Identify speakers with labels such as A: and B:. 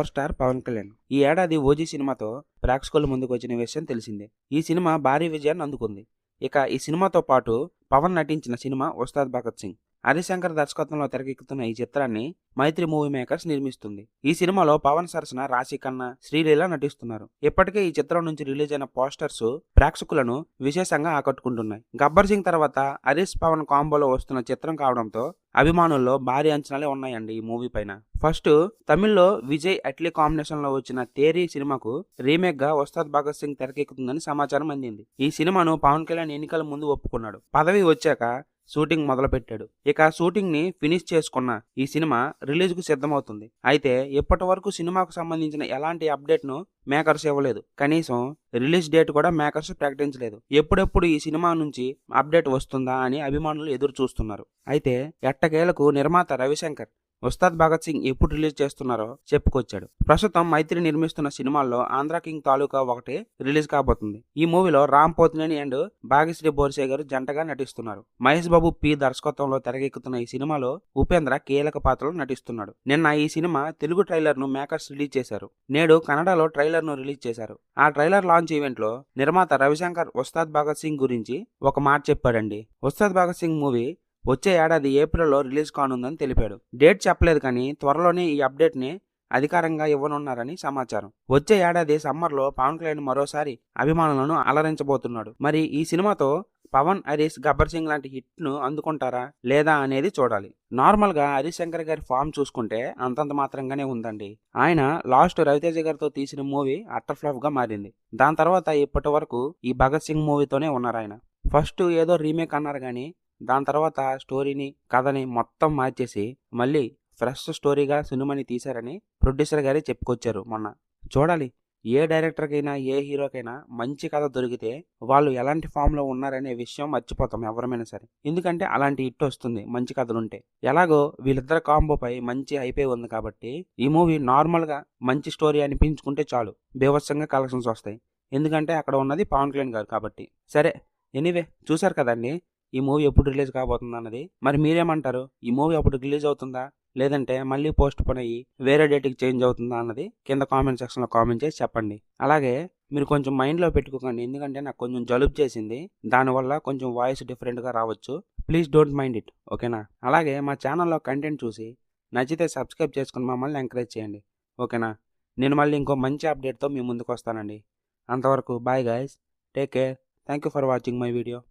A: Power star Pawan Kalyan. ఈ ఏడాది OG సినిమాతో ప్రేక్షకుల ముందుకు వచ్చిన విషయం తెలిసిందే. ఈ సినిమా భారీ విజయాన్ని అందుకుంది. ఇక ఈ సినిమాతో పాటు పవన్ నటించిన సినిమా ఉస్తాద్ భగత్ సింగ్. హరిశంకర్ దర్శకత్వంలో తెరకెక్కుతున్న ఈ చిత్రాన్ని మైత్రి మూవీ మేకర్స్ నిర్మిస్తుంది. ఈ సినిమాలో పవన్ సరసన రాశి ఖన్నా శ్రీలీల నటిస్తున్నారు. ఇప్పటికే ఈ చిత్రం నుంచి రిలీజ్ అయిన పోస్టర్స్ ప్రేక్షకులను విశేషంగా ఆకట్టుకుంటున్నాయి. గబ్బర్ సింగ్ తర్వాత హరీష్ పవన్ కాంబోలో వస్తున్న చిత్రం కావడంతో అభిమానుల్లో భారీ అంచనాలే ఉన్నాయండి ఈ మూవీ పైన. ఫస్ట్ తమిళ్ళో విజయ్ అట్లీ కాంబినేషన్లో వచ్చిన తేరీ సినిమాకు రీమేక్గా ఉస్తాద్ భగత్ సింగ్ తెరకెక్కుతుందని సమాచారం అందింది. ఈ సినిమాను పవన్ కళ్యాణ్ ఎన్నికల ముందు ఒప్పుకున్నాడు. పదవి వచ్చాక షూటింగ్ మొదలుపెట్టాడు. ఇక షూటింగ్ని ఫినిష్ చేసుకున్న ఈ సినిమా రిలీజ్కు సిద్ధమవుతుంది. అయితే ఇప్పటి వరకు సినిమాకు సంబంధించిన ఎలాంటి అప్డేట్ను మేకర్స్ ఇవ్వలేదు. కనీసం రిలీజ్ డేట్ కూడా మేకర్స్ ప్రకటించలేదు. ఎప్పుడెప్పుడు ఈ సినిమా నుంచి అప్డేట్ వస్తుందా అని అభిమానులు ఎదురు చూస్తున్నారు అయితే ఎట్టకేలకు నిర్మాత రవిశంకర్ ఉస్తాద్ భగత్ సింగ్ ఎప్పుడు రిలీజ్ చేస్తున్నారో చెప్పుకొచ్చాడు. ప్రస్తుతం మైత్రి నిర్మిస్తున్న సినిమాల్లో ఆంధ్ర కింగ్ తాలూకా ఒకటి రిలీజ్ కాబోతుంది. ఈ మూవీలో రామ్ పోతినేని అండ్ భాగ్యశ్రీ బోర్సే గారు జంటగా నటిస్తున్నారు. మహేష్ బాబు పి దర్శకత్వంలో తెరకెక్కుతున్న ఈ సినిమాలో ఉపేంద్ర కీలక పాత్రలో నటిస్తున్నాడు. నిన్న ఈ సినిమా తెలుగు ట్రైలర్ను మేకర్స్ రిలీజ్ చేశారు. నేడు కన్నడలో ట్రైలర్ను రిలీజ్ చేశారు. ఆ ట్రైలర్ లాంచ్ ఈవెంట్లో నిర్మాత రవిశంకర్ ఉస్తాద్ భగత్ సింగ్ గురించి ఒక మాట చెప్పాడండి. ఉస్తాద్ భగత్ సింగ్ మూవీ వచ్చే ఏడాది ఏప్రిల్లో రిలీజ్ కానుందని తెలిపాడు. డేట్ చెప్పలేదు కానీ త్వరలోనే ఈ అప్డేట్ని అధికారంగా ఇవ్వనున్నారని సమాచారం. వచ్చే ఏడాది సమ్మర్లో పవన్ కళ్యాణ్ మరోసారి అభిమానులను అలరించబోతున్నాడు. మరి ఈ సినిమాతో పవన్ హరీష్ గబ్బర్ సింగ్ లాంటి హిట్ను అందుకుంటారా లేదా అనేది చూడాలి. నార్మల్గా హరీష్ శంకర్ గారి ఫామ్ చూసుకుంటే అంతంత మాత్రంగానే ఉందండి. ఆయన లాస్ట్ రవితేజ గారితో తీసిన మూవీ అట్టర్ ఫ్లాప్గా మారింది. దాని తర్వాత ఇప్పటి వరకు ఈ భగత్ సింగ్ మూవీతోనే ఉన్నారు ఆయన ఫస్ట్ ఏదో రీమేక్ అన్నారు కానీ దాని తర్వాత స్టోరీని కథని మొత్తం మార్చేసి మళ్ళీ ఫ్రెష్ స్టోరీగా సినిమాని తీశారని ప్రొడ్యూసర్ గారే చెప్పుకొచ్చారు మొన్న. చూడాలి ఏ డైరెక్టర్కైనా ఏ హీరోకైనా మంచి కథ దొరికితే వాళ్ళు ఎలాంటి ఫామ్లో ఉన్నారనే విషయం మర్చిపోతాం ఎవరమైనా సరే. ఎందుకంటే అలాంటి హిట్ వస్తుంది మంచి కథలుంటే. ఎలాగో వీళ్ళిద్దరు కాంబోపై మంచి అయిపోయి ఉంది కాబట్టి ఈ మూవీ నార్మల్గా మంచి స్టోరీ అనిపించుకుంటే చాలు బీభత్సంగా కలెక్షన్స్ వస్తాయి. ఎందుకంటే అక్కడ ఉన్నది పవన్ కళ్యాణ్ గారు కాబట్టి. సరే ఎనీవే చూశారు కదండి ఈ మూవీ ఎప్పుడు రిలీజ్ కాబోతుంది అన్నది. మరి మీరేమంటారు? ఈ మూవీ అప్పుడు రిలీజ్ అవుతుందా? లేదంటే మళ్ళీ పోస్ట్ పోన్ అయ్యి వేరే డేట్కి చేంజ్ అవుతుందా అన్నది కింద కామెంట్ సెక్షన్లో కామెంట్ చేసి చెప్పండి. అలాగే మీరు కొంచెం మైండ్లో పెట్టుకోకండి. ఎందుకంటే నాకు కొంచెం జలుబు చేసింది. దానివల్ల కొంచెం వాయిస్ డిఫరెంట్గా రావచ్చు. Please don't mind it. ఓకేనా? అలాగే మా ఛానల్లో కంటెంట్ చూసి నచ్చితే సబ్స్క్రైబ్ చేసుకుని మమ్మల్ని ఎంకరేజ్ చేయండి. ఓకేనా? నేను మళ్ళీ ఇంకో మంచి అప్డేట్తో మీ ముందుకు వస్తానండి. అంతవరకు bye guys. Take care. Thank you for watching my video.